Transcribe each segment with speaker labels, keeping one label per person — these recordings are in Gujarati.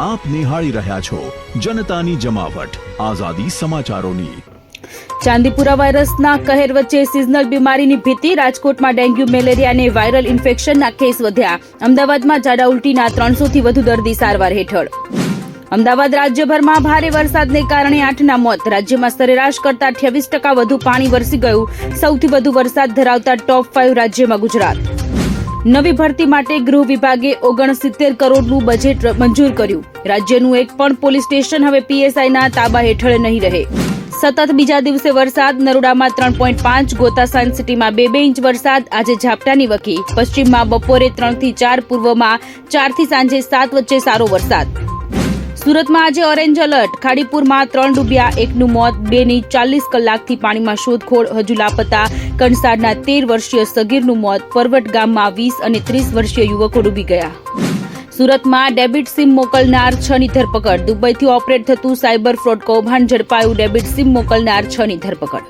Speaker 1: આપ નિહાળી રહ્યા છો જનતાની જમાવટ. આઝાદી સમાચારોની.
Speaker 2: ચાંદીપુરા વાયરસના કહેર વચ્ચે સિઝનલ બીમારીની ભીતિ, રાજકોટમાં ડેન્ગ્યુ, મેલેરિયા અને વાયરલ ઇન્ફેક્શનના કેસ વધ્યા. અમદાવાદમાં ઝાડા ઉલટીના ત્રણસોથી વધુ દર્દી સારવાર હેઠળ. અમદાવાદ રાજ્યભરમાં ભારે વરસાદને કારણે આઠના મોત. રાજ્યમાં સરેરાશ કરતા અઠ્યાવીસ ટકા વધુ પાણી વરસી ગયું. સૌથી વધુ વરસાદ ધરાવતા ટોપ ફાઇવ રાજ્યમાં ગુજરાત. નવી ભરતી માટે ગૃહ વિભાગે ઓગણસિત્તેર કરોડનું બજેટ મંજૂર કર્યું. રાજ્યનું એક પણ પોલીસ સ્ટેશન હવે પીએસઆઈના તાબા હેઠળ નહીં રહે. સતત બીજા દિવસે વરસાદ, નરોડામાં ત્રણ પોઈન્ટ પાંચ, ગોતા સાયન્સ સિટીમાં બે બે ઇંચ વરસાદ, આજે ઝાપટાની વકી. પશ્ચિમમાં બપોરે ત્રણથી ચાર, પૂર્વમાં ચારથી સાંજે સાત વચ્ચે સારો વરસાદ. સુરતમાં આજે ઓરેન્જ એલર્ટ ખાડીપુરમાં ત્રણ ડૂબ્યા એકનું મોત, બેની ચાલીસ કલાકથી પાણીમાં શોધખોળ હજુ લાપતા. કણસાડના તેર વર્ષીય સગીરનું મોત પરવટ ગામમાં વીસ અને ત્રીસ વર્ષીય યુવકો ડૂબી ગયા. સુરતમાં ડેબિટ સિમ મોકલનાર છ ની ધરપકડ. દુબઈથી ઓપરેટ થતું સાયબર ફ્રોડ કૌભાંડ ઝડપાયું ડેબિટ સિમ મોકલનાર છ ની ધરપકડ.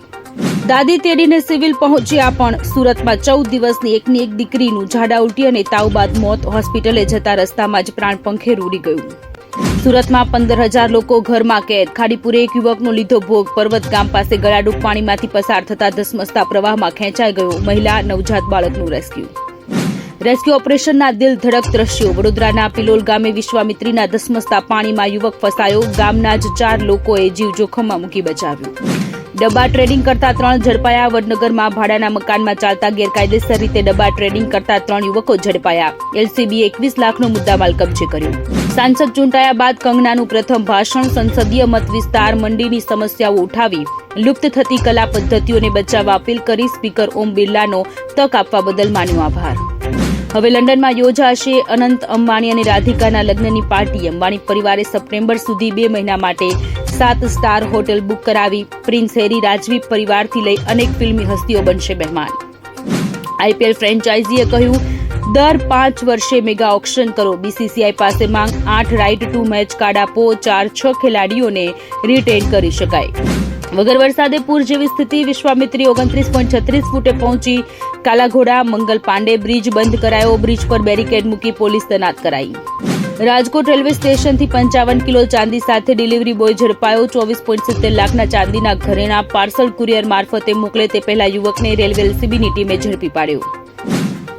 Speaker 2: દાદી તેડીને સિવિલ પહોંચ્યા પણ સુરતમાં ચૌદ દિવસની એકની એક દીકરીનું ઝાડા ઉલટી અને તાવ બાદ મોત. હોસ્પિટલે જતા રસ્તામાં જ પ્રાણ પંખે ઉડી ગયું. સુરતમાં પંદર હજાર લોકો ઘરમાં કેદ. ખાડીપુરે એક યુવકનો લીધો ભોગ. પર્વત ગામ પાસે ગળાડૂબ પાણીમાંથી પસાર થતા ધસમસતા પ્રવાહમાં ખેંચાઈ ગયો. મહિલા, નવજાત બાળકનું રેસ્ક્યુ. રેસ્ક્યુ ઓપરેશનના દિલ ધડક દ્રશ્યો. વડોદરાના પિલોલ ગામે વિશ્વામિત્રીના ધસમસતા પાણીમાં યુવક ફસાયો. ગામના જ ચાર લોકોએ જીવ જોખમમાં મૂકી બચાવ્યું. ડબ્બા ટ્રેડિંગ કરતા ત્રણ ઝડપાયા. વડનગરમાં ભાડાના મકાનમાં ચાલતા ગેરકાયદેસર રીતે ડબ્બા ટ્રેડિંગ કરતા ત્રણ યુવકો ઝડપાયા. એલસીબી એકવીસ લાખનો મુદ્દામાલ કબજે કર્યો. સાંસદ ચૂંટાયા બાદ કંગનાનું પ્રથમ ભાષણ સંસદીય મત વિસ્તાર મંડીની સમસ્યાઓ ઉઠાવી. લુપ્ત થતી કલા પદ્ધતિઓને બચાવવા અપીલ કરી સ્પીકર ઓમ બિરલાનો તક આપવા બદલ માન્યો આભાર. હવે લંડનમાં યોજાશે અનંત અંબાણી અને રાધિકાના લગ્નની પાર્ટી. અંબાણી પરિવારે સપ્ટેમ્બર સુધી બે મહિના માટે સાત સ્ટાર હોટેલ બુક કરાવી. પ્રિન્સ હેરી રાજવી પરિવારથી લઈ અનેક ફિલ્મી હસ્તીઓ બનશે મહેમાન. આઈપીએલ ફ્રેન્ચાઇઝીએ કહ્યું, દર પાંચ વર્ષે મેગા ઓક્શન કરો. બીસીસીઆઈ પાસે માંગ આઠ રાઇટ ટુ મેચ કાર્ડ આપો ચાર છ ખેલાડીઓને રિટેન કરી શકાય. વગર વરસાદે પૂર જેવી સ્થિતિ વિશ્વામિત્રી ઓગણત્રીસ પોઈન્ટ છત્રીસ ફૂટે પહોંચી. કાલાઘોડા, મંગલ પાંડે બ્રિજ બંધ કરાયો. બ્રિજ પર બેરિકેડ મૂકી પોલીસ તૈનાત કરાઈ. રાજકોટ રેલવે સ્ટેશનથી પંચાવન કિલો ચાંદી સાથે ડિલિવરી બોય ઝડપાયો. ચોવીસ પોઈન્ટ સિત્તેર લાખના ચાંદીના ઘરેણા પાર્સલ કુરિયર મારફતે મોકલે તે પહેલા યુવકને રેલવે એલસીબીની ટીમે ઝડપી પાડ્યો.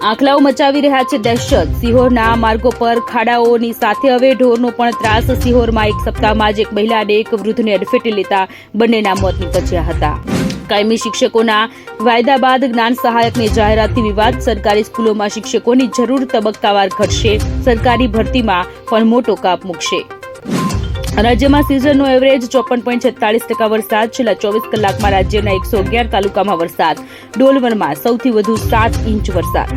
Speaker 2: આંકલાઓ મચાવી રહ્યા છે દહેશત. સિહોરના માર્ગો પર ખાડાઓની સાથે હવે ઢોરનો પણ ત્રાસ. સિહોરમાં એક સપ્તાહમાં જ એક મહિલા અને એક વૃદ્ધને અડફેટે લેતા બંનેના મોત નીપજ્યા હતા. કાયમી શિક્ષકોના વાયદા બાદ જ્ઞાન સહાયકની જાહેરાતથી વિવાદ સરકારી સ્કૂલોમાં શિક્ષકોની જરૂર તબક્કાવાર ઘટશે. સરકારી ભરતીમાં પણ મોટો કાપ મૂકશે. રાજ્યમાં સિઝનનો એવરેજ ચોપન પોઈન્ટ છેતાલીસ ટકા વરસાદ, છેલ્લા ચોવીસ કલાકમાં રાજ્યના એકસો અગિયાર તાલુકામાં વરસાદ. ડોલવરમાં સૌથી વધુ સાત ઇંચ વરસાદ.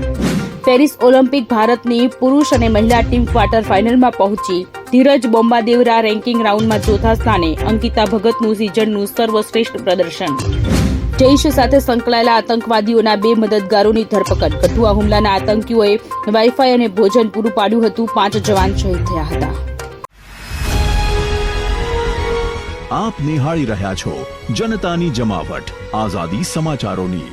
Speaker 2: પેરિસ ઓલિમ્પિક ભારતની પુરુષ અને મહિલા ટીમ ક્વાર્ટર ફાઇનલમાં પહોંચી. ધીરજ બોમ્બાદેવરા રેન્કિંગ રાઉન્ડમાં ચોથા સ્થાને અંકિતા ભગતનું સિઝનનું સર્વશ્રેષ્ઠ પ્રદર્શન. જૈશ સાથે સંકળાયેલા આતંકવાદીઓના બે મદદગારોની ધરપકડ. કઠુઆ હુમલાના આતંકીઓએ વાઈફાઈ અને ભોજન પૂરું પાડ્યું હતું. પાંચ જવાન શહીદ થયા હતા.
Speaker 1: આપ નિહાળી રહ્યા છો જનતાની જમાવટ. આઝાદી સમાચારોની